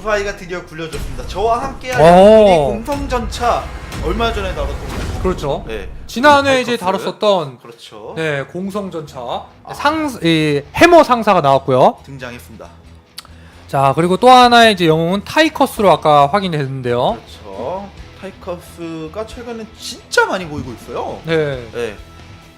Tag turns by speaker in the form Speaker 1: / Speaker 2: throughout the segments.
Speaker 1: 주파이가 드디어 굴려줬습니다. 저와 함께
Speaker 2: 오.
Speaker 1: 할 공성전차 얼마 전에 다뤘던 거.
Speaker 2: 그렇죠.
Speaker 1: 네.
Speaker 2: 지난해 이제. 다뤘었던
Speaker 1: 그렇죠.
Speaker 2: 네 공성전차 상 이, 해머 상사가 나왔고요.
Speaker 1: 등장했습니다.
Speaker 2: 자 그리고 또 하나의 이제 영웅은 타이커스로 아까 확인했는데요.
Speaker 1: 그렇죠. 타이커스가 최근에 진짜 많이 보이고 있어요.
Speaker 2: 네.
Speaker 1: 네.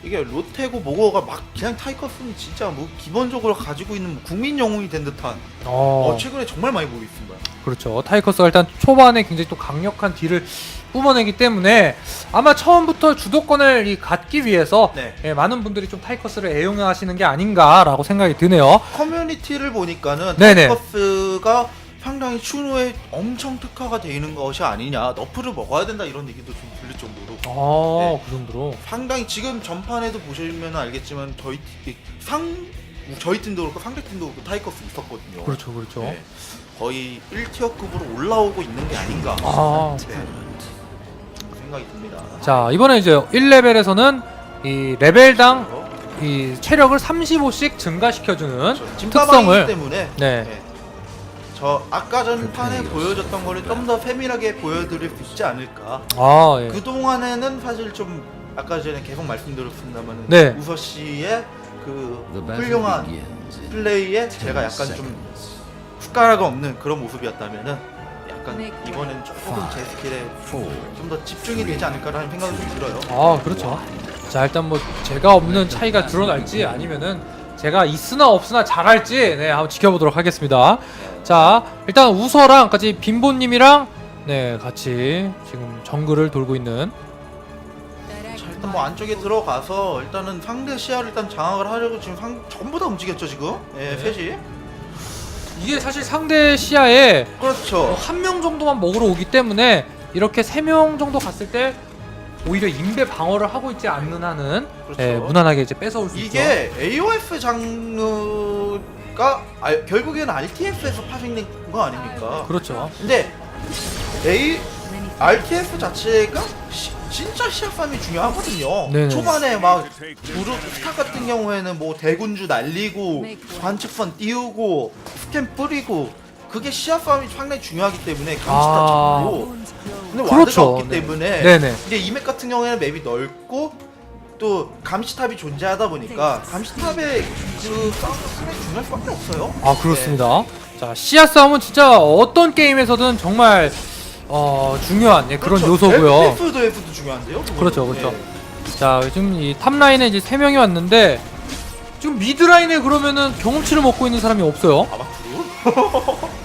Speaker 1: 이게 로테고 모고가 막 그냥 타이커스는 진짜 뭐 기본적으로 가지고 있는 국민 영웅이 된 듯한
Speaker 2: 어,
Speaker 1: 어, 최근에 정말 많이 보고 있습니다.
Speaker 2: 그렇죠. 타이커스가 일단 초반에 굉장히 또 강력한 딜을 뿜어내기 때문에 아마 처음부터 주도권을 이 갖기 위해서
Speaker 1: 네.
Speaker 2: 예, 많은 분들이 좀 타이커스를 애용하시는 게 아닌가라고 생각이 드네요.
Speaker 1: 커뮤니티를 보니까는
Speaker 2: 네네.
Speaker 1: 타이커스가 상당히 추노에 엄청 특화가 되어 있는 것이 아니냐 너프를 먹어야 된다 이런 얘기도 좀
Speaker 2: 아,
Speaker 1: 네.
Speaker 2: 그 정도로.
Speaker 1: 상당히 지금 전판에도 보시면 알겠지만 저희 팀- 상 저희 팀도 그렇고 상대 팀도 그렇고 타이커스 있었거든요.
Speaker 2: 그렇죠, 그렇죠.
Speaker 1: 네. 거의 1티어급으로 올라오고 있는 게 아닌가
Speaker 2: 아,
Speaker 1: 네. 생각이 듭니다.
Speaker 2: 자 이번에 이제 1레벨에서는 이 레벨당 이 체력을 35씩 증가시켜주는
Speaker 1: 그렇죠.
Speaker 2: 특성을
Speaker 1: 찐빠방이기 때문에
Speaker 2: 네.
Speaker 1: 네. 저 아까 전판에 보여줬던 거를 좀 더 세밀하게 보여드릴 수 있지 않을까.
Speaker 2: 아 예.
Speaker 1: 그 동안에는 사실 좀 아까 전에 계속 말씀드렸습니다만
Speaker 2: 네.
Speaker 1: 우서 씨의 그 훌륭한 플레이에 제가 약간 좀 숟가락 없는 그런 모습이었다면은 약간 이번엔 조금 제 스킬에 좀 더 집중이 되지 않을까라는 생각이 좀 들어요.
Speaker 2: 아 그렇죠. 자 일단 뭐 제가 없는 차이가 드러날지 아니면은 제가 있으나 없으나 잘할지 네 한번 지켜보도록 하겠습니다. 자 일단 우서랑 같이 빈보님이랑 네 같이 지금 정글을 돌고 있는
Speaker 1: 자, 일단 뭐 안쪽에 들어가서 일단은 상대 시야를 일단 장악을 하려고 지금 상, 전부 다 움직였죠 지금. 예,
Speaker 2: 네.
Speaker 1: 셋이.
Speaker 2: 이게 사실 상대 시야에
Speaker 1: 그렇죠.
Speaker 2: 한 명 정도만 먹으러 오기 때문에 이렇게 세 명 정도 갔을 때 오히려 인베 방어를 하고 있지 않는 한은
Speaker 1: 그렇죠.
Speaker 2: 예, 무난하게 이제 뺏어올 수 있죠.
Speaker 1: 이게 AOF 장르가 아, 결국에는 RTF에서 파생된 거 아닙니까?
Speaker 2: 그렇죠.
Speaker 1: 근데 A RTF 자체가 시, 진짜 시합 싸움이 중요하거든요.
Speaker 2: 네네.
Speaker 1: 초반에 막 부르 스타 같은 경우에는 뭐 대군주 날리고 관측선 띄우고 스캔 뿌리고 그게 시합 싸움이 상당히 중요하기 때문에 감시타
Speaker 2: 아.
Speaker 1: 근데
Speaker 2: 그렇죠.
Speaker 1: 없기
Speaker 2: 네.
Speaker 1: 때문에
Speaker 2: 네네.
Speaker 1: 이제 이맵 같은 경우에는 맵이 넓고 또 감시탑이 존재하다 보니까 감시탑의 그 상당히 중요할 수밖에 없어요.
Speaker 2: 아 그렇습니다. 자 시야 싸움은 진짜 어떤 게임에서든 정말 어, 중요한 예, 그런
Speaker 1: 그렇죠.
Speaker 2: 요소고요.
Speaker 1: F도 F도 중요한데요. 그거는.
Speaker 2: 그렇죠, 그렇죠.
Speaker 1: 네.
Speaker 2: 자 지금 이 탑라인에 이제 세 명이 왔는데 지금 미드라인에 그러면은 경험치를 먹고 있는 사람이 없어요.
Speaker 1: 아바투르?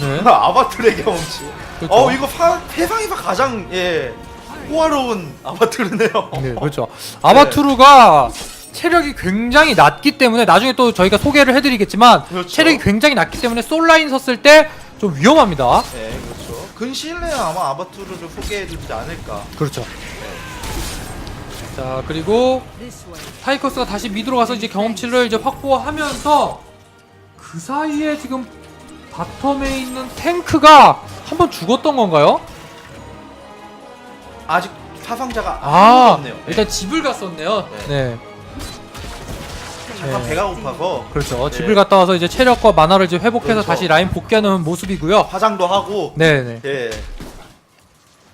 Speaker 2: 네.
Speaker 1: 아바투르의 경험치.
Speaker 2: 그렇죠.
Speaker 1: 어 이거 파, 세상에서 가장 예 호화로운 아바투르네요.
Speaker 2: 네, 그렇죠. 아바투르가 체력이 굉장히 낮기 때문에 나중에 또 저희가 소개를 해드리겠지만
Speaker 1: 그렇죠.
Speaker 2: 체력이 굉장히 낮기 때문에 솔라인 섰을 때 좀 위험합니다.
Speaker 1: 네, 그렇죠. 근시일 내에 아마 아바투르를 소개해드리지 않을까.
Speaker 2: 그렇죠. 자 그리고 타이커스가 다시 미드로 가서 이제 경험치를 이제 확보하면서 그 사이에 지금 바텀에 있는 탱크가 한 번 죽었던 건가요?
Speaker 1: 아직 사상자가 아무도
Speaker 2: 아
Speaker 1: 없네요. 네.
Speaker 2: 일단 집을 갔었네요.
Speaker 1: 네.
Speaker 2: 네.
Speaker 1: 잠깐
Speaker 2: 네.
Speaker 1: 배가 고파서
Speaker 2: 그렇죠.
Speaker 1: 네.
Speaker 2: 집을 갔다 와서 이제 체력과 만화를 이제 회복해서
Speaker 1: 그렇죠.
Speaker 2: 다시 라인 복귀하는 모습이고요.
Speaker 1: 화장도 하고
Speaker 2: 네네.
Speaker 1: 예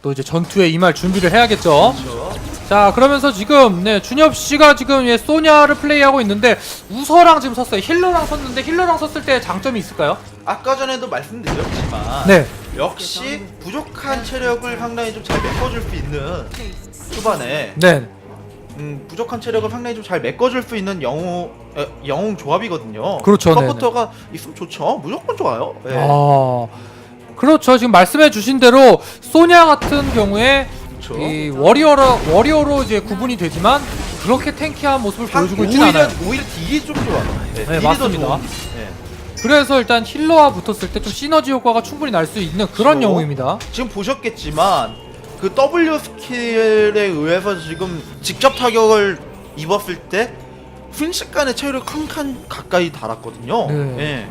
Speaker 2: 또 이제 전투에 임할 준비를 해야겠죠.
Speaker 1: 그렇죠.
Speaker 2: 자 그러면서 지금 네 준엽 씨가 지금 예, 소냐를 플레이하고 있는데 우서랑 지금 섰어요. 힐러랑 섰는데 힐러랑 섰을 때 장점이 있을까요?
Speaker 1: 아까 전에도 말씀드렸지만
Speaker 2: 네.
Speaker 1: 역시 부족한 체력을 상당히 좀 잘 메꿔줄 수 있는 초반에
Speaker 2: 네.
Speaker 1: 음, 부족한 체력을 상당히 좀 잘 메꿔줄 수 있는 영웅 에, 영웅 조합이거든요.
Speaker 2: 그렇죠,
Speaker 1: 서포터가 있으면 좋죠. 무조건 좋아요. 예.
Speaker 2: 아 그렇죠. 지금 말씀해 주신 대로 소냐 같은 경우에
Speaker 1: 그렇죠.
Speaker 2: 이 워리어로 워리어로 이제 구분이 되지만 그렇게 탱키한 모습을
Speaker 1: 상-
Speaker 2: 보여주고
Speaker 1: 오히려
Speaker 2: 않아요.
Speaker 1: 오히려 딜이 좀 좋아요. 네, 딜이 더
Speaker 2: 맞습니다.
Speaker 1: 좋은. 예.
Speaker 2: 그래서 일단 힐러와 붙었을 때 좀 시너지 효과가 충분히 날 수 있는 그런
Speaker 1: 그렇죠.
Speaker 2: 영웅입니다.
Speaker 1: 지금 보셨겠지만 그 W 스킬에 의해서 지금 직접 타격을 입었을 때 순식간에 체력 한칸 가까이 달았거든요.
Speaker 2: 네.
Speaker 1: 예.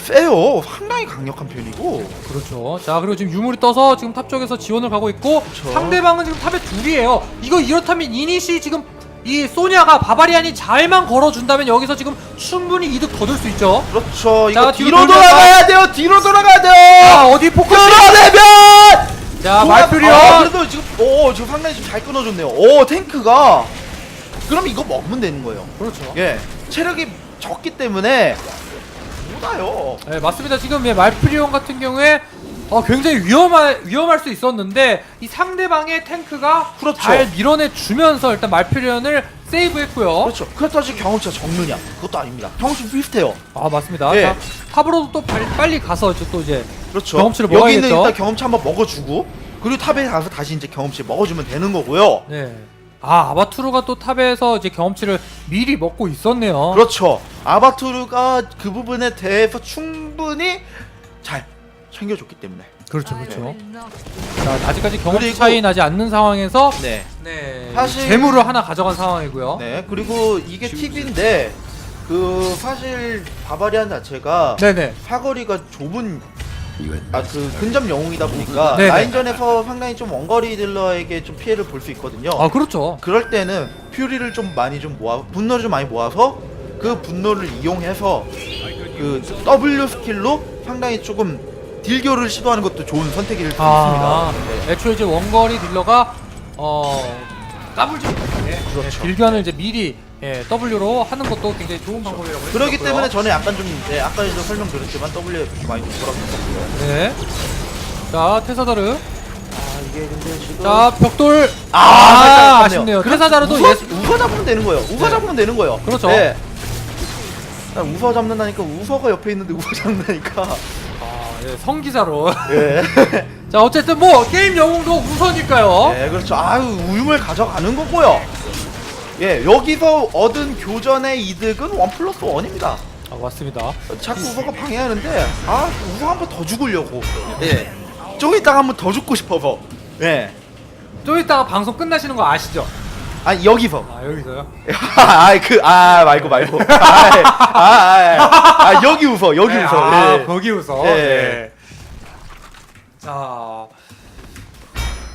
Speaker 1: 세요. 상당히 강력한 편이고.
Speaker 2: 그렇죠. 자 그리고 지금 유물이 떠서 지금 탑 쪽에서 지원을 가고 있고
Speaker 1: 그렇죠.
Speaker 2: 상대방은 지금 탑에 둘이에요. 이거 이렇다면 이닛이 지금 이 소냐가 바바리안이 잘만 걸어준다면 여기서 지금 충분히 이득 거둘 수 있죠.
Speaker 1: 그렇죠. 이거
Speaker 2: 자,
Speaker 1: 뒤로
Speaker 2: 뒤로
Speaker 1: 돌아가야 돼요. 뒤로 돌아가야 돼요.
Speaker 2: 자 어디 포커스?
Speaker 1: 끌어내면
Speaker 2: 자
Speaker 1: 아,
Speaker 2: 말퓨리온.
Speaker 1: 그래도 지금 오 지금 상당히 지금 잘 끊어줬네요. 오 탱크가 그럼 이거 먹으면 되는 거예요.
Speaker 2: 그렇죠.
Speaker 1: 예 체력이 적기 때문에 못 와요.
Speaker 2: 네 맞습니다. 지금 예, 말퓨리온 같은 경우에 어, 굉장히 위험할 위험할 수 있었는데 이 상대방의 탱크가
Speaker 1: 그렇죠.
Speaker 2: 잘 밀어내 주면서 일단 말퓨리온을 세이브했고요.
Speaker 1: 그렇죠. 그렇다고 해서 경험치가 적느냐? 그것도 아닙니다. 경험치 비슷해요.
Speaker 2: 아 맞습니다.
Speaker 1: 예.
Speaker 2: 자, 탑으로도 또 빨리, 빨리 가서 이제 또 이제
Speaker 1: 그렇죠.
Speaker 2: 경험치를
Speaker 1: 여기는
Speaker 2: 먹어야겠죠.
Speaker 1: 일단 경험치 한번 먹어주고 그리고 탑에 가서 다시 이제 경험치 먹어주면 되는 거고요.
Speaker 2: 네. 아 아바투르가 또 탑에서 이제 경험치를 미리 먹고 있었네요.
Speaker 1: 그렇죠. 아바투르가 그 부분에 대해서 충분히 잘 챙겨줬기 때문에.
Speaker 2: 그렇죠, 그렇죠. 자 아직까지 경험치
Speaker 1: 그리고-
Speaker 2: 차이 나지 않는 상황에서
Speaker 1: 네.
Speaker 2: 네
Speaker 1: 사실-
Speaker 2: 재물을 하나 가져간 상황이고요.
Speaker 1: 네. 그리고 이게 팁인데 그 사실 바바리안 자체가
Speaker 2: 네 네.
Speaker 1: 사거리가 좁은 아 그 근접 영웅이다 보니까
Speaker 2: 네네.
Speaker 1: 라인전에서 상당히 좀 원거리 딜러에게 좀 피해를 볼 수 있거든요.
Speaker 2: 아 그렇죠.
Speaker 1: 그럴 때는 퓨리를 좀 많이 좀 모아 분노를 좀 많이 모아서 그 분노를 이용해서 그 W 스킬로 상당히 조금 딜교를 시도하는 것도 좋은 선택일 수
Speaker 2: 아
Speaker 1: 있습니다. 네.
Speaker 2: 애초에 이제 원거리 딜러가 어 까불지 못하게
Speaker 1: 그렇죠.
Speaker 2: 딜견을 이제 미리 예, W로 하는 것도 굉장히 좋은 방법이라고 할
Speaker 1: 그렇기. 때문에 저는 약간 좀 네, 아까 도 설명드렸지만 W에 많이 좀 돌아갔었고요.
Speaker 2: 네. 자 테사다르.
Speaker 1: 아 이게 근데 지금
Speaker 2: 자 벽돌.
Speaker 1: 아,
Speaker 2: 아, 아쉽네요.
Speaker 1: 그래서
Speaker 2: 테사다르도
Speaker 1: 우서,
Speaker 2: 예스.
Speaker 1: 우서 잡으면 되는 거예요. 우서
Speaker 2: 네.
Speaker 1: 잡으면 되는 거예요.
Speaker 2: 그렇죠.
Speaker 1: 네. 아, 우서 잡는다니까 우서가 옆에 있는데 우서 잡는다니까.
Speaker 2: 아, 예, 성기사로.
Speaker 1: 예.
Speaker 2: 자 어쨌든 뭐 게임 영웅도 우선일까요?
Speaker 1: 네, 그렇죠. 아유, 우유물 가져가는 거고요. 예, 여기서 얻은 교전의 이득은 원 플러스 원입니다.
Speaker 2: 아 맞습니다.
Speaker 1: 자꾸 우서가 방해하는데, 아, 우서 한 번 더 죽으려고. 예. 좀 이따가 한 번 더 죽고 싶어서. 예.
Speaker 2: 좀 이따가 방송 끝나시는 거 아시죠?
Speaker 1: 아, 여기서.
Speaker 2: 아 여기서요?
Speaker 1: 아, 그, 아, 말고, 말고. 아, 예. 아, 아, 아, 아, 여기 웃어, 여기
Speaker 2: 네,
Speaker 1: 웃어.
Speaker 2: 아
Speaker 1: 예.
Speaker 2: 거기 웃어.
Speaker 1: 예.
Speaker 2: 네. 자.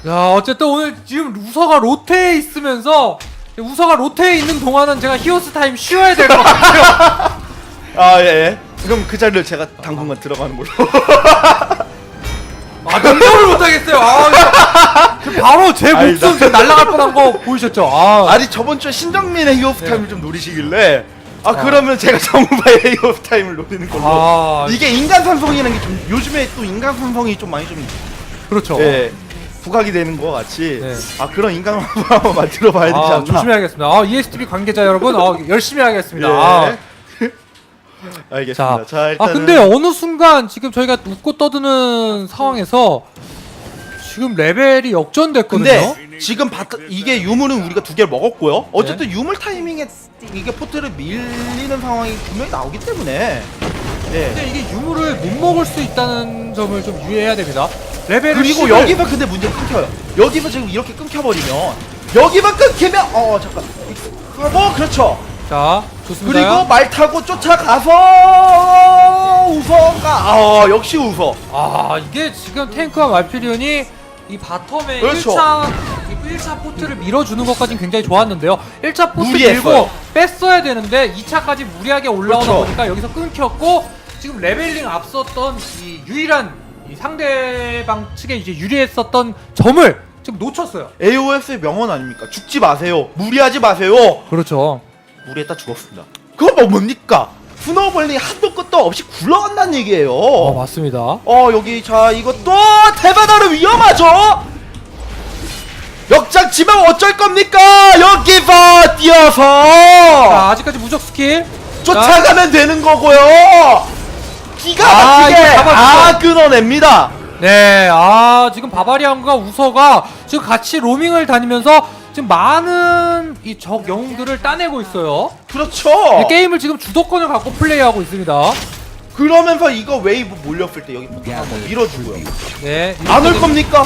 Speaker 2: 자 어쨌든 오늘 지금 우서가 로테에 있으면서 우서가 로테에 있는 동안은 제가 히오스 타임 쉬어야 될 것 같아요.
Speaker 1: 아, 예. 그럼 그 자리를 제가 당분간 들어가는 걸로.
Speaker 2: 아 능력을 못하겠어요. 아, 이거 지금 바로 제 목숨
Speaker 1: 나-
Speaker 2: 날아갈 뻔한 거 보이셨죠? 아,
Speaker 1: 아니 저번 주에 신정민의 히어스
Speaker 2: 네.
Speaker 1: 타임을 좀 노리시길래 아 그러면 제가 정우바의 히어스 타임을 노리는 걸로
Speaker 2: 아
Speaker 1: 이게 인간 삼성이라는 게 좀 요즘에 또 인간 삼성이 좀 많이 좀
Speaker 2: 그렇죠.
Speaker 1: 예, 부각이 되는 것 같이
Speaker 2: 네.
Speaker 1: 아 그런 인간 한번 만들어 봐야 되지
Speaker 2: 아,
Speaker 1: 않나
Speaker 2: 조심해야겠습니다. 아, ESTV 관계자 여러분, 어, 열심히 하겠습니다.
Speaker 1: 예.
Speaker 2: 아.
Speaker 1: 알겠습니다
Speaker 2: 자,
Speaker 1: 자,
Speaker 2: 아
Speaker 1: 일단은
Speaker 2: 근데 어느 순간 지금 저희가 웃고 떠드는 상황에서 지금 레벨이 역전됐거든요.
Speaker 1: 근데 지금 바, 이게 유물은 우리가 두 개를 먹었고요 어쨌든
Speaker 2: 네.
Speaker 1: 유물 타이밍에 이게 포트를 밀리는 상황이 분명히 나오기 때문에 예.
Speaker 2: 근데 이게 유물을 못 먹을 수 있다는 점을 좀 유의해야 됩니다. 레벨을
Speaker 1: 그리고
Speaker 2: 10을
Speaker 1: 여기서 근데 문제 끊겨요. 여기서 지금 이렇게 끊겨버리면 여기만 끊기면 어 잠깐 어 그렇죠.
Speaker 2: 자 좋습니다.
Speaker 1: 그리고 말 타고 쫓아가서 우서가 어 역시 우서.
Speaker 2: 아 이게 지금 탱크와 말피리온이 이 바텀에
Speaker 1: 그렇죠.
Speaker 2: 1차 1차 포트를 밀어주는 것까지는 굉장히 좋았는데요. 1차 포트
Speaker 1: 무리했어요.
Speaker 2: 밀고 뺐어야 되는데 2차까지 무리하게 올라오다
Speaker 1: 그렇죠.
Speaker 2: 보니까 여기서 끊겼고 지금 레벨링 앞섰던 이 유일한 이 상대방 측에 이제 유리했었던 점을 지금 놓쳤어요.
Speaker 1: AOS의 명언 아닙니까? 죽지 마세요. 무리하지 마세요.
Speaker 2: 그렇죠.
Speaker 1: 무리했다 죽었습니다. 그거 뭐 뭡니까? 스노우볼링 한도 끝도 없이 굴러간다는 얘기예요.
Speaker 2: 어 맞습니다.
Speaker 1: 어 여기 자 이것도 대바다로 위험하죠 역장 지면 어쩔 겁니까 여기서 뛰어서
Speaker 2: 자 아직까지 무적 스킬.
Speaker 1: 쫓아가면 되는 거고요 기가
Speaker 2: 아,
Speaker 1: 막히게
Speaker 2: 이거 잡았죠.
Speaker 1: 아 끊어냅니다
Speaker 2: 네, 아 지금 바바리안과 우서가 지금 같이 로밍을 다니면서 지금 많은 이 적 영웅들을 따내고 있어요.
Speaker 1: 그렇죠
Speaker 2: 이 게임을 지금 주도권을 갖고 플레이하고 있습니다.
Speaker 1: 그러면서 이거 웨이브 몰렸을 때 여기 한번 밀어주고요
Speaker 2: 네,
Speaker 1: 안 올 겁니까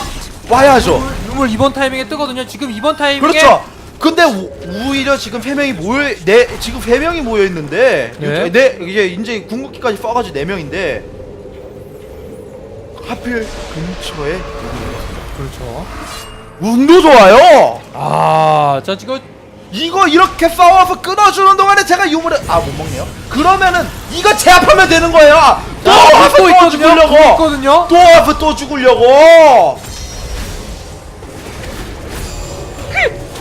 Speaker 1: 와야죠
Speaker 2: 유물 이번 타이밍에 뜨거든요. 지금 이번 타이밍에
Speaker 1: 그렇죠 근데 우, 오히려 지금 세 명이 모여 네 지금 세 명이 모여 있는데
Speaker 2: 네.
Speaker 1: 네 이제 이제 궁극기까지 써가지고 네 명인데 하필 근처에
Speaker 2: 그렇죠.
Speaker 1: 운도 좋아요.
Speaker 2: 아, 자 지금
Speaker 1: 이거 이렇게 싸워서 끊어주는 동안에 제가 유물을 아 못 먹네요. 그러면은 이거 제압하면 되는 거예요. 또
Speaker 2: 자,
Speaker 1: 와서
Speaker 2: 또
Speaker 1: 또
Speaker 2: 있거든요. 또
Speaker 1: 죽으려고.
Speaker 2: 있거든요.
Speaker 1: 또 와서 또 죽으려고.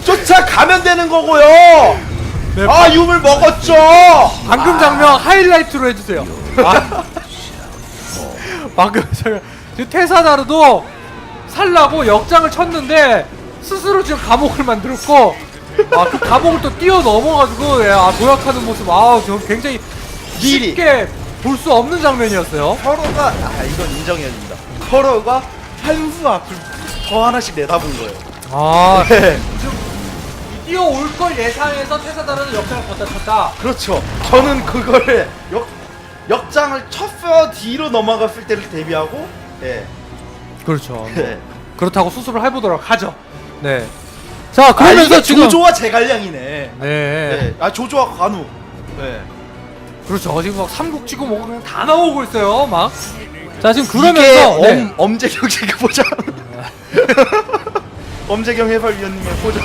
Speaker 1: 쫓아가면 되는 거고요.
Speaker 2: 네,
Speaker 1: 아 유물 먹었죠.
Speaker 2: 방금 장면 하이라이트로 해주세요. 아, 방금 장면 지금 테사나르도 살라고 역장을 쳤는데 스스로 지금 감옥을 만들었고 아 그 감옥을 또 뛰어 넘어가지고 예, 아, 도약하는 모습 아저 굉장히
Speaker 1: 미리.
Speaker 2: 쉽게 볼 수 없는 장면이었어요.
Speaker 1: 서로가 아 이건 인정해야 됩니다. 서로가 한 수 앞을 더 하나씩 내다본 거예요.
Speaker 2: 아
Speaker 1: 네.
Speaker 2: 뛰어올 걸 예상해서 테사나르는 역장을 걷다 쳤다.
Speaker 1: 그렇죠. 저는 그거를 역 역장을 쳤어요. 뒤로 넘어갔을 때를 대비하고 예.
Speaker 2: 그렇죠.
Speaker 1: 네.
Speaker 2: 그렇다고 수습을 해보도록 하죠. 네. 자
Speaker 1: 아,
Speaker 2: 그러면서
Speaker 1: 이게
Speaker 2: 지금
Speaker 1: 조조와 제갈량이네.
Speaker 2: 네.
Speaker 1: 네. 아 조조와 관우. 네.
Speaker 2: 그렇죠. 지금 막 삼국지고 뭐 그냥 다 나오고 있어요. 막. 자 지금
Speaker 1: 이게
Speaker 2: 그러면서 네.
Speaker 1: 엄, 엄재경 씨가 보자. 엄재경 해설위원님의 보자.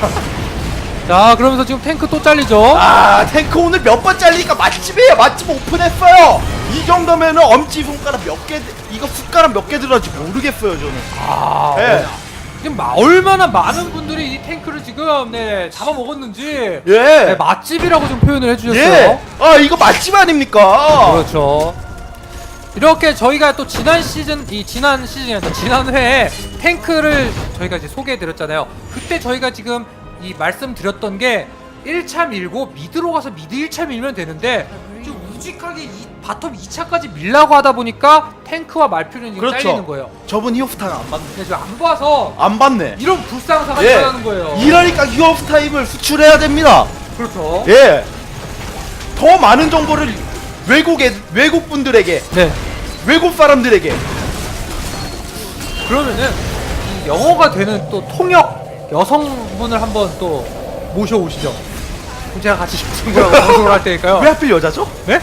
Speaker 2: 자 그러면서 지금 탱크 또 잘리죠.
Speaker 1: 아 탱크 오늘 몇 번 잘리니까 맛집이에요. 맛집 오픈했어요. 이 정도면은 엄지 손가락 몇 개, 이거 숟가락 몇 개 들어갈지 모르겠어요 저는.
Speaker 2: 아,
Speaker 1: 예.
Speaker 2: 지금 마- 얼마나 많은 분들이 이 탱크를 지금 네 잡아먹었는지
Speaker 1: 예.
Speaker 2: 네, 맛집이라고 좀 표현을 해주셨어요.
Speaker 1: 예. 아 이거 맛집 아닙니까?
Speaker 2: 그렇죠. 이렇게 저희가 또 지난 시즌 이 지난 아니라 지난 회에 탱크를 저희가 이제 소개해드렸잖아요. 그때 저희가 지금 이 말씀드렸던 게 1차 밀고 미드로 가서 미드 1차 밀면 되는데 좀 우직하게 이 바텀 2차까지 밀라고 하다 보니까 탱크와 말표는 지금
Speaker 1: 그렇죠.
Speaker 2: 잘리는 거예요.
Speaker 1: 저분 히오프타임 안 봤네.
Speaker 2: 근데 지금 안 봐서
Speaker 1: 안 봤네.
Speaker 2: 이런 불상사가
Speaker 1: 예.
Speaker 2: 일어나는 거예요.
Speaker 1: 이러니까 히오프타임을 수출해야 됩니다.
Speaker 2: 그렇죠.
Speaker 1: 예. 더 많은 정보를 외국에 외국 분들에게
Speaker 2: 네.
Speaker 1: 외국 사람들에게
Speaker 2: 그러면은 이 영어가 되는 또 통역 여성분을 한번 또 모셔오시죠. 그럼 제가 같이 방송을 할 테니까요.
Speaker 1: 왜 하필 여자죠?
Speaker 2: 네?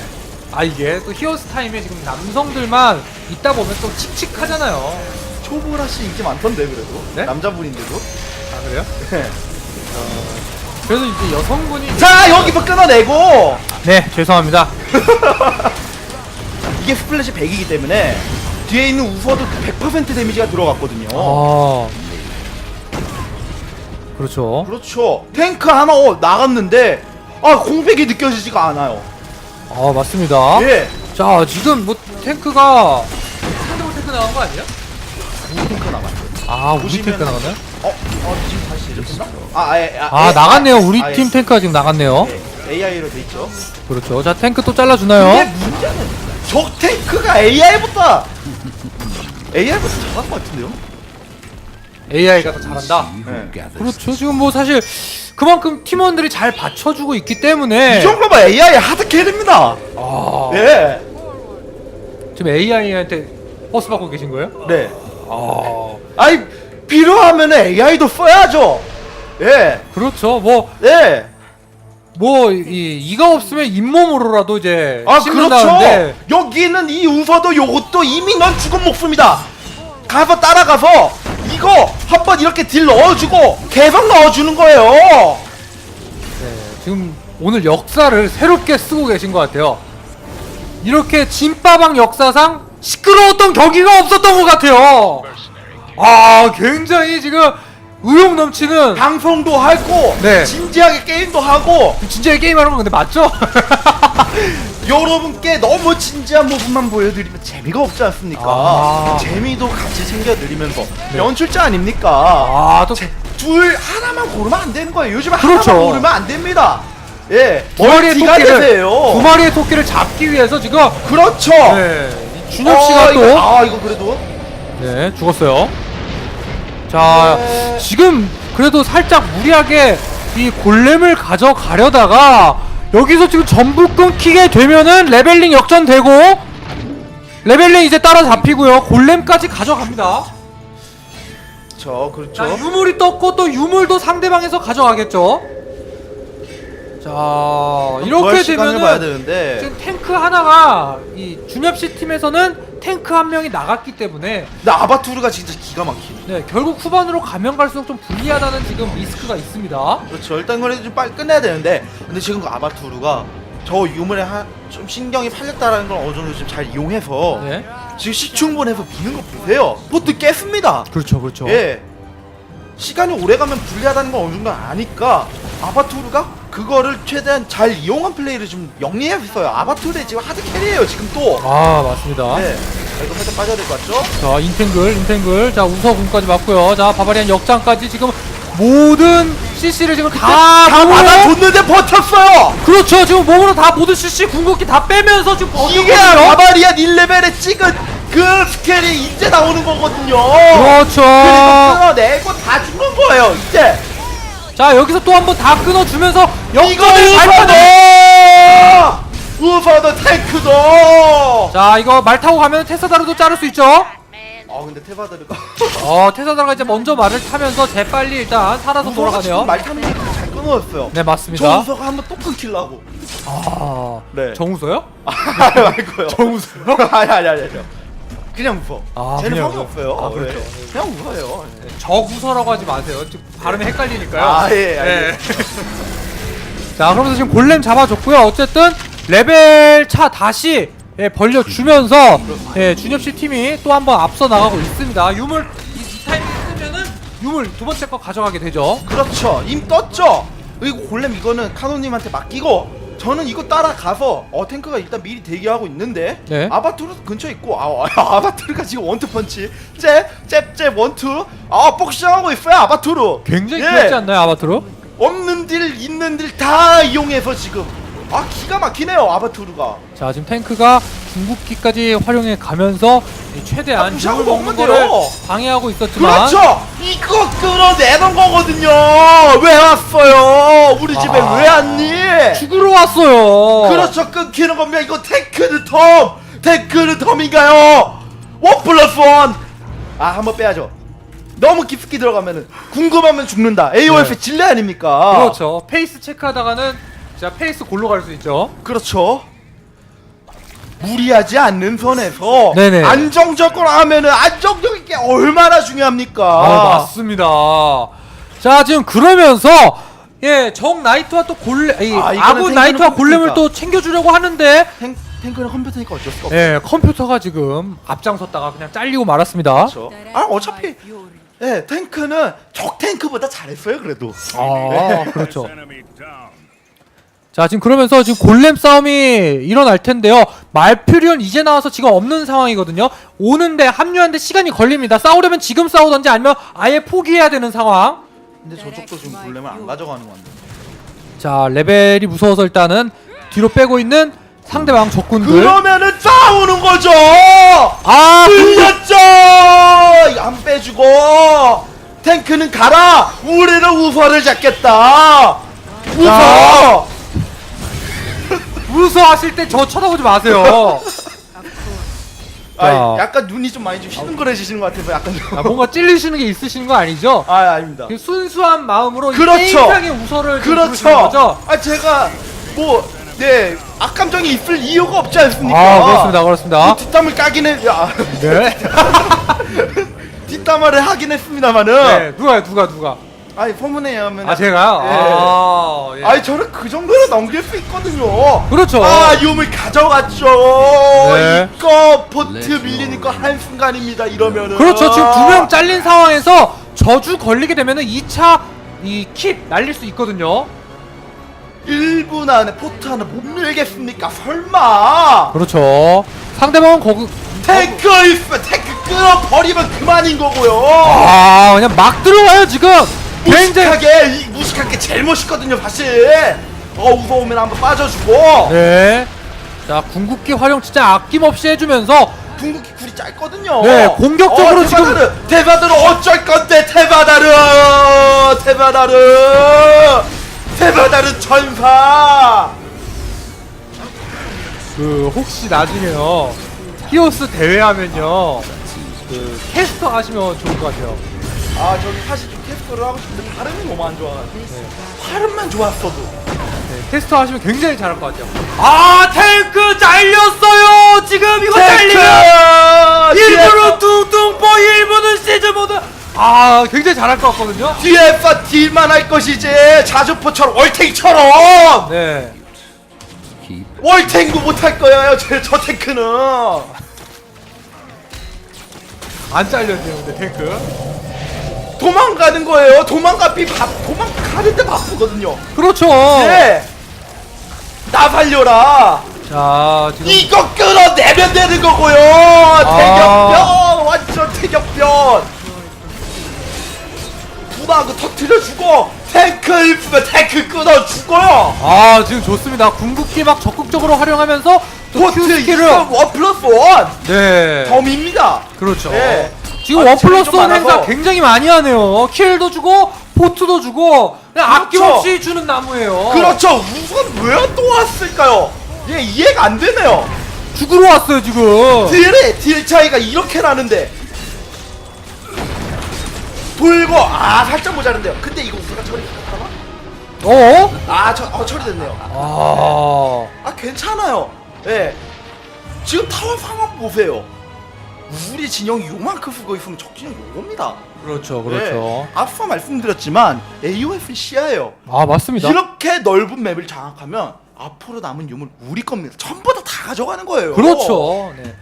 Speaker 2: 아 이게 또 히어스 타임에 지금 남성들만 있다 보면 또 칙칙하잖아요.
Speaker 1: 초보라 씨 인기 많던데 그래도
Speaker 2: 네?
Speaker 1: 남자분인데도.
Speaker 2: 아 그래요?
Speaker 1: 네.
Speaker 2: 그래서 이제 여성분이
Speaker 1: 자 여기서 끊어내고
Speaker 2: 네 죄송합니다.
Speaker 1: 이게 스플래시 100이기 때문에 뒤에 있는 우서도 100% 데미지가 들어갔거든요.
Speaker 2: 아 그렇죠.
Speaker 1: 그렇죠. 탱크 하나 어, 나갔는데 아 공백이 느껴지지가 않아요.
Speaker 2: 아 맞습니다.
Speaker 1: 예.
Speaker 2: 자 지금 뭐 탱크가 상대방 탱크 나간 거 아니야?
Speaker 1: 우리 탱크 나갔어요.
Speaker 2: 아 우리
Speaker 1: 보시면은-
Speaker 2: 탱크 나갔나요?
Speaker 1: 어, 어 지금 다시 제작했나? 아, 아, 예, 아,
Speaker 2: 아
Speaker 1: 예,
Speaker 2: 나갔네요. 우리
Speaker 1: 아, 예.
Speaker 2: 팀 탱크가 지금 나갔네요.
Speaker 1: 예, AI로 돼 있죠.
Speaker 2: 그렇죠. 자 탱크 또
Speaker 1: 근데
Speaker 2: 잘라주나요?
Speaker 1: 문제는 저 탱크가 AI보다 AI보다 잘한 것 같은데요?
Speaker 2: AI가 더 잘한다.
Speaker 1: 네.
Speaker 2: 그렇죠. 지금 뭐 사실 그만큼 팀원들이 잘 받쳐주고 있기 때문에
Speaker 1: 이 정도면 AI 하드 캐리입니다.
Speaker 2: 아,
Speaker 1: 예.
Speaker 2: 지금 AI한테 버스 받고 계신 거예요?
Speaker 1: 네.
Speaker 2: 아
Speaker 1: 아니 필요하면 AI도 써야죠. 예.
Speaker 2: 그렇죠. 뭐
Speaker 1: 네.
Speaker 2: 뭐 이, 이가 없으면 잇몸으로라도 이제
Speaker 1: 아
Speaker 2: 씹는다는데
Speaker 1: 그렇죠. 여기는 이 우서도 요것도 이미 넌 죽은 목숨이다. 가서 따라가서 이거 한 번 이렇게 딜 넣어주고 계속 넣어주는 거예요.
Speaker 2: 네, 지금 오늘 역사를 새롭게 쓰고 계신 것 같아요. 이렇게 진빠방 역사상 시끄러웠던 경기가 없었던 것 같아요. 아 굉장히 지금 의욕 넘치는
Speaker 1: 방송도 하고
Speaker 2: 네.
Speaker 1: 진지하게 게임도 하고
Speaker 2: 진짜 게임하는 건 근데 맞죠?
Speaker 1: 여러분께 너무 진지한 모습만 보여드리면 재미가 없지 않습니까?
Speaker 2: 아.
Speaker 1: 재미도 같이 챙겨드리면서
Speaker 2: 네.
Speaker 1: 연출자 아닙니까?
Speaker 2: 아또
Speaker 1: 둘 하나만 고르면 안 되는 거예요. 요즘
Speaker 2: 그렇죠.
Speaker 1: 하나만 고르면 안 됩니다. 예,
Speaker 2: 두 마리의
Speaker 1: 멀티가
Speaker 2: 토끼를
Speaker 1: 되세요.
Speaker 2: 두 마리의 토끼를 잡기 위해서 지금
Speaker 1: 그렇죠.
Speaker 2: 네, 이 준혁 씨가
Speaker 1: 어,
Speaker 2: 또
Speaker 1: 이거, 아 이거 그래도
Speaker 2: 네, 죽었어요. 자,
Speaker 1: 네.
Speaker 2: 지금 그래도 살짝 무리하게 이 골렘을 가져가려다가 여기서 지금 전부 끊기게 되면은 레벨링 역전되고 레벨링 이제 따라잡히고요. 골렘까지 가져갑니다.
Speaker 1: 저 그렇죠.
Speaker 2: 자, 유물이 떴고 또 유물도 상대방에서 가져가겠죠. 자, 이렇게
Speaker 1: 시간을
Speaker 2: 되면은
Speaker 1: 봐야 되는데
Speaker 2: 지금 탱크 하나가 이 준엽 씨 팀에서는 탱크 한 명이 나갔기 때문에
Speaker 1: 근데 아바투르가 진짜 기가 막히네.
Speaker 2: 네 결국 후반으로 가면 갈수록 좀 불리하다는 지금 리스크가 있습니다.
Speaker 1: 그렇죠. 일단 그래도 좀 빨리 끝내야 되는데, 근데 지금 그 아바투르가 저 유물에 한, 좀 신경이 팔렸다라는 걸 어느 정도 잘 이용해서
Speaker 2: 네
Speaker 1: 지금 시충분해서 비는 거 보세요. 포트 깼습니다.
Speaker 2: 그렇죠 그렇죠.
Speaker 1: 예. 시간이 오래 가면 불리하다는 걸 어느 정도 아니까 아바투르가 그거를 최대한 잘 이용한 플레이를 좀 영리했어요. 아바투르의 지금 하드 캐리예요 지금 또.
Speaker 2: 아 맞습니다.
Speaker 1: 네. 자, 이거 살짝 빠져야 될 것 같죠?
Speaker 2: 자 인탱글 인탱글 자 우서군까지 맞고요. 자 바바리안 역장까지 지금 모든 CC를 지금 다
Speaker 1: 다
Speaker 2: 몸으로-
Speaker 1: 받아줬는데 버텼어요.
Speaker 2: 그렇죠 지금 몸으로 다 모든 CC 궁극기 다 빼면서 지금
Speaker 1: 이게
Speaker 2: 버텼거든요.
Speaker 1: 바바리안 1레벨에 찍은 그 스케일이 이제 나오는 거거든요.
Speaker 2: 그렇죠.
Speaker 1: 그리고 끊어내고 다 죽는 거예요. 이제
Speaker 2: 자 여기서 또 한 번 다 끊어주면서
Speaker 1: 이거
Speaker 2: 역전을
Speaker 1: 우퍼도
Speaker 2: 밟아내.
Speaker 1: 우퍼도 탱크도.
Speaker 2: 자 이거 말 타고 가면 테사다르도 자를 수 있죠.
Speaker 1: 아 근데 테바드르가
Speaker 2: 어 테사다르가 이제 먼저 말을 타면서 재빨리 일단 살아서 돌아가네요.
Speaker 1: 말 타는 게잘 끊어졌어요. 네저
Speaker 2: 맞습니다.
Speaker 1: 우서가 한번 또 끊기려고.
Speaker 2: 아
Speaker 1: 네.
Speaker 2: 정우서요?
Speaker 1: 아 말고요.
Speaker 2: 정우서요?
Speaker 1: 아니 아니 아니 아니. 그냥 웃어.
Speaker 2: 아,
Speaker 1: 쟤는
Speaker 2: 그냥
Speaker 1: 성이
Speaker 2: 웃어.
Speaker 1: 없어요.
Speaker 2: 아, 그렇죠.
Speaker 1: 네. 그냥 웃어요.
Speaker 2: 저구서라고 하지 마세요. 지금 발음이 헷갈리니까요.
Speaker 1: 아, 예,
Speaker 2: 네.
Speaker 1: 알겠습니다.
Speaker 2: 자, 그러면서 지금 골렘 잡아줬고요. 어쨌든 레벨 차 다시 예, 벌려주면서 예, 준엽 씨 팀이 또 한 번 앞서 나가고 있습니다. 유물 이, 이 타이밍 쓰면은 유물 두 번째 거 가져가게 되죠.
Speaker 1: 그렇죠. 임 떴죠. 그리고 골렘 이거는 카노님한테 맡기고 저는 이거 따라가서 어 탱크가 일단 미리 대기하고 있는데
Speaker 2: 네.
Speaker 1: 아바투르 근처에 있고 아, 아 아바투르가 지금 원투 펀치 잽잽잽 원투 아 복싱하고 있어요 아바투르
Speaker 2: 굉장히
Speaker 1: 예.
Speaker 2: 귀엽지 않나요, 아바트로?
Speaker 1: 없는 딜 있는 딜 다 이용해서 지금 아 기가 막히네요 아바투르가
Speaker 2: 자, 지금 탱크가 궁극기까지 활용해 가면서 이 최대한
Speaker 1: 아,
Speaker 2: 유물 먹는 거를
Speaker 1: 돼요.
Speaker 2: 방해하고 있었지만
Speaker 1: 그렇죠. 이거 끌어내는 거거든요. 왜 왔어요? 우리 집에
Speaker 2: 아.
Speaker 1: 왜 왔니?
Speaker 2: 죽으러 왔어요.
Speaker 1: 그렇죠. 끊기는 겁니다. 이거 테크는 텀. 테크는 텀인가요? 원 플러스 원 아 한번 빼야죠. 너무 깊숙이 들어가면은 궁금하면 죽는다. AOF
Speaker 2: 네.
Speaker 1: 진례 아닙니까?
Speaker 2: 그렇죠. 페이스 체크하다가는 진짜 페이스 골로 갈 수 있죠.
Speaker 1: 그렇죠 무리하지 않는 선에서
Speaker 2: 네네.
Speaker 1: 안정적으로 하면은 안정적인 게 얼마나 중요합니까
Speaker 2: 아, 맞습니다. 자, 지금 그러면서 예, 정 나이트와 또 골렘, 이
Speaker 1: 아, 이거는
Speaker 2: 아군 나이트와
Speaker 1: 탱크는
Speaker 2: 골렘을. 또 챙겨 주려고 하는데
Speaker 1: 탱, 탱크는 컴퓨터니까 어쩔 수가 없어
Speaker 2: 예, 컴퓨터가 지금 앞장섰다가 그냥 잘리고 말았습니다.
Speaker 1: 그렇죠 아 어차피 예 탱크는 적 탱크보다 잘했어요 그래도
Speaker 2: 아, 그렇죠. 자, 지금 그러면서 지금 골렘 싸움이 일어날 텐데요. 말퓨리온 이제 나와서 지금 없는 상황이거든요. 오는데 합류하는데 시간이 걸립니다. 싸우려면 지금 싸우던지 아니면 아예 포기해야 되는 상황.
Speaker 1: 근데 저쪽도 지금 볼렘을 안 가져가는 건데
Speaker 2: 자, 레벨이 무서워서 일단은 뒤로 빼고 있는 상대방 적군들.
Speaker 1: 그러면은 싸우는 거죠
Speaker 2: 아,
Speaker 1: 끌렸죠 안 빼주고 탱크는 가라 우리는 우서를 잡겠다 우서
Speaker 2: 무서 하실 때 저 쳐다보지 마세요.
Speaker 1: 아
Speaker 2: 자.
Speaker 1: 약간 눈이 좀 많이 좀 시큰거려지시는 것 같아서 약간 좀
Speaker 2: 아, 뭔가 찔리시는 게 있으신 거 아니죠?
Speaker 1: 아 아닙니다
Speaker 2: 그 순수한 마음으로
Speaker 1: 그렇죠.
Speaker 2: 게임상의 우서를 좀 부르시는
Speaker 1: 그렇죠
Speaker 2: 거죠?
Speaker 1: 아 제가 뭐 네 악감정이 있을 이유가 없지 않습니까
Speaker 2: 아, 그렇습니다, 그렇습니다.
Speaker 1: 뒷담을 까긴 해 야,
Speaker 2: 네.
Speaker 1: 뒷담화를 하긴 했습니다만은
Speaker 2: 네, 누가요, 누가, 누가?
Speaker 1: 아니 소문에 의하면
Speaker 2: 아, 제가요?
Speaker 1: 예.
Speaker 2: 아, 예.
Speaker 1: 아니 저는 그 정도로 넘길 수 있거든요.
Speaker 2: 그렇죠.
Speaker 1: 아 유물 가져갔죠.
Speaker 2: 네.
Speaker 1: 이거 보트 밀리는 거한 순간입니다. 이러면은.
Speaker 2: 그렇죠. 지금 두 명 잘린 상황에서 저주 걸리게 되면은 2차 이 킵 날릴 수 있거든요.
Speaker 1: 1분 안에 포트 하나 못 밀겠습니까? 설마.
Speaker 2: 그렇죠. 상대방은 거기
Speaker 1: 탱크 있으면 탱크 끌어버리면 그만인 거고요.
Speaker 2: 아, 그냥 막 들어와요, 지금. 굉장히
Speaker 1: 무식하게 이 무식하게 제일 멋있거든요, 사실. 어 무서우면 한번 빠져주고.
Speaker 2: 네. 자, 궁극기 활용 진짜 아낌없이 해주면서
Speaker 1: 궁극기 굴이 짧거든요.
Speaker 2: 네, 공격적으로
Speaker 1: 어, 테바다르, 테바다르 어쩔 건데 테바다르, 테바다르, 테바다르 천사.
Speaker 2: 그 혹시 나중에요 히오스 대회 하면요 그 캐스터 하시면 좋을 것 같아요.
Speaker 1: 아 저기 사실 좀 테스트를 하고 싶은데 발음이 너무 안 좋아가지고 그러니까.
Speaker 2: 네.
Speaker 1: 발음만 좋았어도.
Speaker 2: 네, 테스트 하시면 굉장히 잘할 것 같아요. 아 탱크 잘렸어요. 지금 이거 잘리면 일부러 뚱뚱뽀 일부는 시즌 모드. 아 굉장히 잘할 것 같거든요.
Speaker 1: 뒤에서 딜만 할 것이지 자주포처럼 월탱이처럼
Speaker 2: 네.
Speaker 1: 월탱도 못할 거예요. 저, 저 탱크는.
Speaker 2: 안 잘렸네요, 근데 탱크.
Speaker 1: 도망가는 거예요 도망가비 바, 도망가는데 바쁘거든요
Speaker 2: 그렇죠.
Speaker 1: 네. 나 살려라
Speaker 2: 자 지금
Speaker 1: 이거 끌어내면 되는 거고요 태격변 완전 태격변 두마그 터트려주고 탱크 입으면 탱크 끊어주고요
Speaker 2: 아 지금 좋습니다. 궁극기 막 적극적으로 활용하면서 또
Speaker 1: 포트
Speaker 2: 스킬을
Speaker 1: 이거 원 플러스 원
Speaker 2: 네.
Speaker 1: 덤입니다
Speaker 2: 그렇죠.
Speaker 1: 네.
Speaker 2: 지금
Speaker 1: 아,
Speaker 2: 원 플러스 원 행사. 굉장히 많이 하네요. 킬도 주고 포트도 주고 그냥
Speaker 1: 그렇죠.
Speaker 2: 아낌없이 주는 나무예요.
Speaker 1: 그렇죠 우선 왜 또 왔을까요 얘 이해가 안 되네요
Speaker 2: 죽으러 왔어요 지금.
Speaker 1: 딜의 딜 차이가 이렇게 나는데 돌고 아 살짝 모자른데요 근데 이거 우리가 처리?
Speaker 2: 어?
Speaker 1: 아, 저, 어, 처리됐네요.
Speaker 2: 아.
Speaker 1: 아, 괜찮아요. 예. 지금 타워 상황 보세요. 우리 진영이 요만큼 쓰고 있으면 적 진영 요겁니다.
Speaker 2: 그렇죠,
Speaker 1: 예.
Speaker 2: 그렇죠.
Speaker 1: 앞서 말씀드렸지만 AOF 시야예요.
Speaker 2: 아 맞습니다.
Speaker 1: 이렇게 넓은 맵을 장악하면 앞으로 남은 유물 우리 겁니다. 전부 다 다 가져가는 거예요.
Speaker 2: 그렇죠. 네.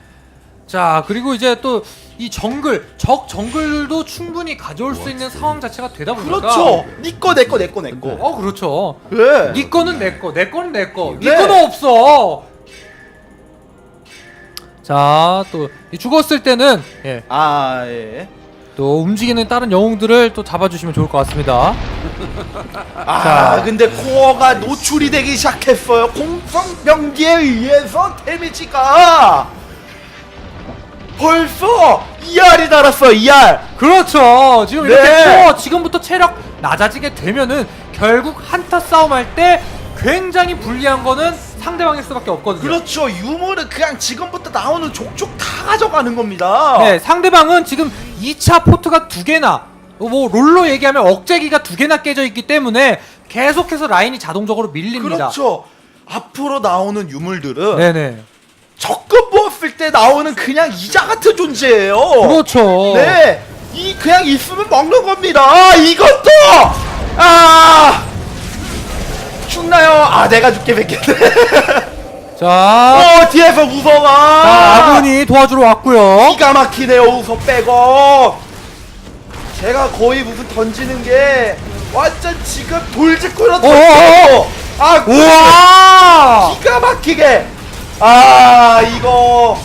Speaker 2: 자 그리고 이제 또 이 정글 적 정글도 충분히 가져올 수 있는 상황 자체가 되다 보니까
Speaker 1: 그렇죠. 니꺼 내꺼 내꺼 내꺼.
Speaker 2: 어 그렇죠.
Speaker 1: 예.
Speaker 2: 네 거는 내 거, 내 거는 내 거, 네
Speaker 1: 네.
Speaker 2: 거는 없어. 자, 또이 죽었을 때는 예,
Speaker 1: 아, 예.
Speaker 2: 또 움직이는 다른 영웅들을 또 잡아주시면 좋을 것 같습니다.
Speaker 1: 아,
Speaker 2: 자.
Speaker 1: 근데 코어가 노출이 되기 시작했어요. 공성 병기에 의해서 데미지가 벌써 2알이 달았어요. 2알.
Speaker 2: 그렇죠. 지금
Speaker 1: 네.
Speaker 2: 이렇게 또 지금부터 체력 낮아지게 되면은 결국 한타 싸움 할 때 굉장히 불리한 거는 상대방일 수밖에 없거든요.
Speaker 1: 그렇죠. 유물은 그냥 지금부터 나오는 족족 다 가져가는 겁니다.
Speaker 2: 네, 상대방은 지금 2차 포트가 두 개나 뭐 롤로 얘기하면 억제기가 두 개나 깨져 있기 때문에 계속해서 라인이 자동적으로 밀립니다.
Speaker 1: 그렇죠. 앞으로 나오는 유물들은
Speaker 2: 네네.
Speaker 1: 적금 모았을 때 나오는 그냥 이자 같은 존재예요.
Speaker 2: 그렇죠.
Speaker 1: 네, 이 그냥 있으면 먹는 겁니다. 아, 이것도 아 죽나요? 아, 내가 죽게 뵙겠네.
Speaker 2: 자,
Speaker 1: 어, 뒤에서 무서워.
Speaker 2: 자, 아군이 도와주러 왔고요.
Speaker 1: 기가 막히네요, 우서 빼고. 제가 거의 무슨 던지는 게 완전 지금 돌직구로
Speaker 2: 어어어.
Speaker 1: 던져. 아,
Speaker 2: 우와!
Speaker 1: 기가 막히게. 아, 이거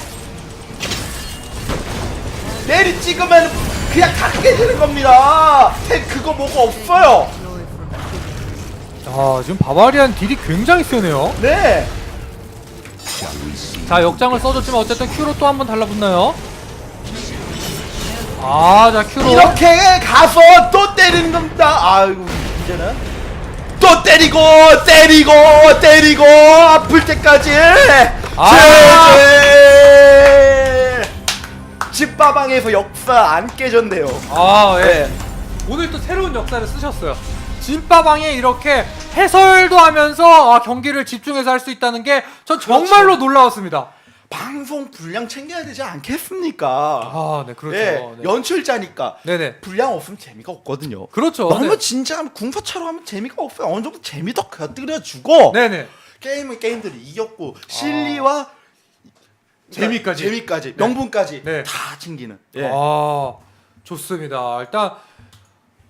Speaker 1: 내리 찍으면 그냥 다 깨지는 겁니다. 탱 그거 뭐가 없어요.
Speaker 2: 자, 지금 바바리안 딜이 굉장히 세네요.
Speaker 1: 네.
Speaker 2: 자, 역장을 써줬지만 어쨌든 큐로 또 한 번 달라붙나요? 아, 자, 큐로.
Speaker 1: 이렇게 가서 또 때리는 겁니다. 아이고 이제는 또 때리고 때리고 때리고 아플 때까지
Speaker 2: 아.
Speaker 1: 제제 집바방에서 역사 안 깨졌네요.
Speaker 2: 아, 예.
Speaker 1: 네.
Speaker 2: 오늘 또 새로운 역사를 쓰셨어요. 진빠방에 이렇게 해설도 하면서 아, 경기를 집중해서 할 수 있다는 게 전 정말로 놀라웠습니다.
Speaker 1: 방송 분량 챙겨야 되지 않겠습니까?
Speaker 2: 아, 네, 그렇죠.
Speaker 1: 네,
Speaker 2: 네.
Speaker 1: 연출자니까
Speaker 2: 네네.
Speaker 1: 분량 없으면 재미가 없거든요.
Speaker 2: 그렇죠.
Speaker 1: 너무
Speaker 2: 네.
Speaker 1: 진지하면 궁서처럼 하면 재미가 없어요. 어느 정도 재미도 곁들여주고
Speaker 2: 네네.
Speaker 1: 게임은 게임들이 이겼고 실리와
Speaker 2: 재미까지.
Speaker 1: 재미까지
Speaker 2: 네.
Speaker 1: 명분까지
Speaker 2: 네.
Speaker 1: 다 챙기는 예.
Speaker 2: 아, 좋습니다. 일단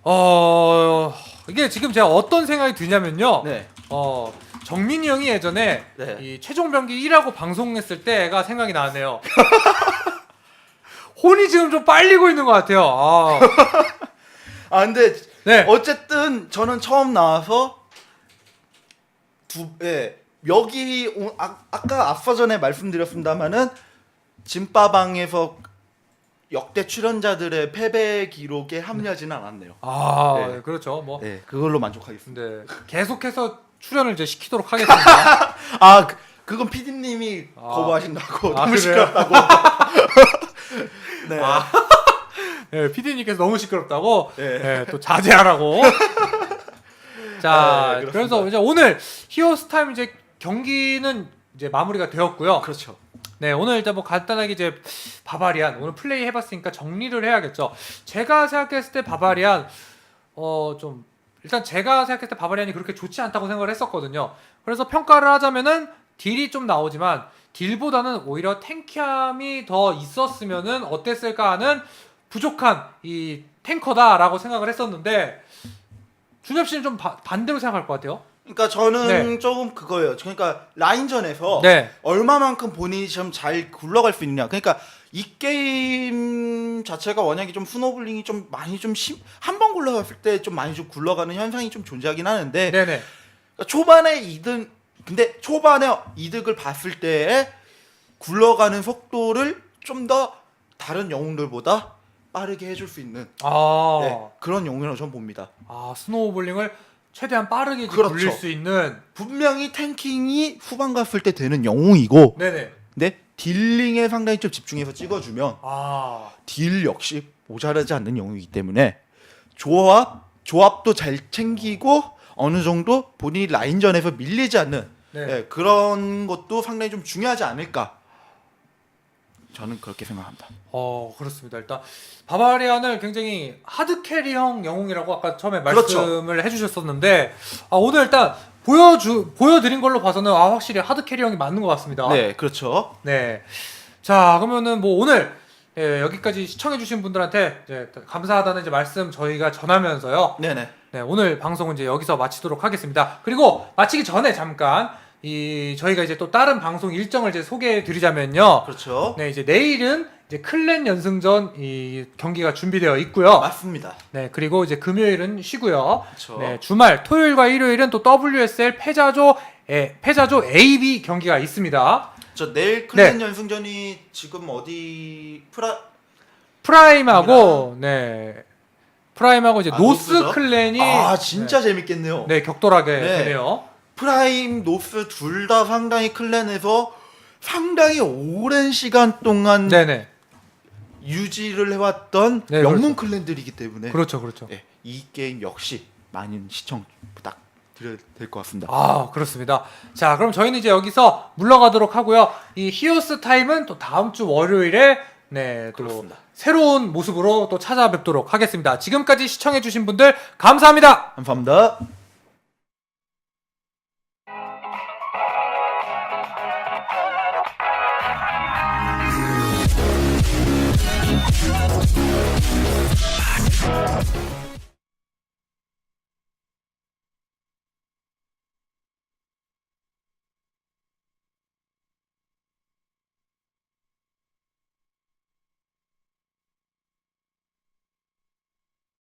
Speaker 2: 어 이게 지금 제가 어떤 생각이 드냐면요.
Speaker 1: 네.
Speaker 2: 어 정민이 형이 예전에
Speaker 1: 네.
Speaker 2: 이 최종 병기 1하고 방송했을 때가 생각이 나네요. 혼이 지금 좀 빨리고 있는 것 같아요. 아,
Speaker 1: 아 근데
Speaker 2: 네.
Speaker 1: 어쨌든 저는 처음 나와서 두 예. 여기 오- 아, 아까 앞서 전에 말씀드렸습니다마는 진빠방에서 역대 출연자들의 패배 기록에 합류하지는 않았네요.
Speaker 2: 아,
Speaker 1: 네.
Speaker 2: 네, 그렇죠. 뭐
Speaker 1: 네, 그걸로 만족하겠습니다.
Speaker 2: 근데 계속해서 출연을 이제 시키도록 하겠습니다.
Speaker 1: 아, 그, 그건 PD님이
Speaker 2: 아.
Speaker 1: 거부하신다고
Speaker 2: 아,
Speaker 1: 너무
Speaker 2: 그래요?
Speaker 1: 시끄럽다고. 네.
Speaker 2: 아. 네, PD님께서 너무 시끄럽다고
Speaker 1: 네.
Speaker 2: 네, 또 자제하라고. 자,
Speaker 1: 네, 그렇습니다.
Speaker 2: 그래서 이제 오늘 히어스 타임 이제 경기는 이제 마무리가 되었고요.
Speaker 1: 그렇죠.
Speaker 2: 네, 오늘 일단 뭐 간단하게 이제 바바리안 오늘 플레이 해봤으니까 정리를 해야겠죠. 제가 생각했을 때 바바리안 어 좀 일단 제가 생각했을 때 바바리안이 그렇게 좋지 않다고 생각을 했었거든요. 그래서 평가를 하자면은 딜이 좀 나오지만 딜보다는 오히려 탱키함이 더 있었으면은 어땠을까 하는 부족한 이 탱커다라고 생각을 했었는데 준엽 씨는 좀 바- 반대로 생각할 것 같아요.
Speaker 1: 그러니까 저는
Speaker 2: 네.
Speaker 1: 조금 그거예요. 그러니까 라인전에서
Speaker 2: 네.
Speaker 1: 얼마만큼 본인이 좀 잘 굴러갈 수 있느냐. 그러니까 이 게임 자체가 워낙에 좀 스노블링이 좀 많이 좀한 번 굴러갔을 때 좀 많이 좀 굴러가는 현상이 좀 존재하긴 하는데
Speaker 2: 네네.
Speaker 1: 그러니까 초반에 이득 근데 초반에 이득을 봤을 때 굴러가는 속도를 좀 더 다른 영웅들보다 빠르게 해줄 수 있는
Speaker 2: 아.
Speaker 1: 네, 그런 영웅이라고 저는 봅니다.
Speaker 2: 아 스노우볼링을 최대한 빠르게 이제
Speaker 1: 그렇죠.
Speaker 2: 굴릴 수 있는
Speaker 1: 분명히 탱킹이 후반 갔을 때 되는 영웅이고
Speaker 2: 네네
Speaker 1: 근데 딜링에 상당히 좀 집중해서 찍어주면
Speaker 2: 아
Speaker 1: 딜 역시 모자라지 않는 영웅이기 때문에 조합 조합도 잘 챙기고 어느 정도 본인이 라인전에서 밀리지 않는
Speaker 2: 네.
Speaker 1: 예, 그런 것도 상당히 좀 중요하지 않을까 저는 그렇게 생각합니다.
Speaker 2: 어 그렇습니다 일단 바바리안을 굉장히 하드 캐리형 영웅이라고 아까 처음에
Speaker 1: 그렇죠.
Speaker 2: 말씀을 해주셨었는데 아, 오늘 일단 보여주 보여드린 걸로 봐서는 아 확실히 하드 캐리형이 맞는 것 같습니다
Speaker 1: 네, 그렇죠.
Speaker 2: 네. 자, 그러면은 뭐 오늘 예, 여기까지 시청해주신 분들한테 이제 감사하다는 이제 말씀 저희가 전하면서요.
Speaker 1: 네네.
Speaker 2: 네, 오늘 방송은 이제 여기서 마치도록 하겠습니다. 그리고 마치기 전에 잠깐 이 저희가 이제 또 다른 방송 일정을 이제 소개해 드리자면요.
Speaker 1: 그렇죠.
Speaker 2: 네, 이제 내일은 이제 클랜 연승전 이 경기가 준비되어 있고요.
Speaker 1: 맞습니다.
Speaker 2: 네, 그리고 이제 금요일은 쉬고요.
Speaker 1: 그렇죠.
Speaker 2: 네, 주말 토요일과 일요일은 또 WSL 패자조 에, 패자조 AB 경기가 있습니다.
Speaker 1: 저 내일 클랜 연승전이 지금 어디 프라
Speaker 2: 프라임하고 네 프라임하고 이제
Speaker 1: 아,
Speaker 2: 노스
Speaker 1: 노스죠?
Speaker 2: 클랜이
Speaker 1: 아 진짜 재밌겠네요.
Speaker 2: 네, 네, 격돌하게
Speaker 1: 네.
Speaker 2: 되네요.
Speaker 1: 프라임, 노스 둘 다 상당히 클랜에서 상당히 오랜 시간 동안
Speaker 2: 네네
Speaker 1: 유지를 해왔던
Speaker 2: 네,
Speaker 1: 영문 클랜들이기 때문에
Speaker 2: 그렇죠 그렇죠.
Speaker 1: 네, 이 게임 역시 많은 시청 부탁 드려야 될 것 같습니다.
Speaker 2: 아 그렇습니다. 자 그럼 저희는 이제 여기서 물러가도록 하고요. 이 히오스 타임은 또 다음 주 월요일에 네또
Speaker 1: 그렇습니다.
Speaker 2: 새로운 모습으로 또 찾아뵙도록 하겠습니다. 지금까지 시청해주신 분들 감사합니다.
Speaker 1: 감사합니다. Thank you.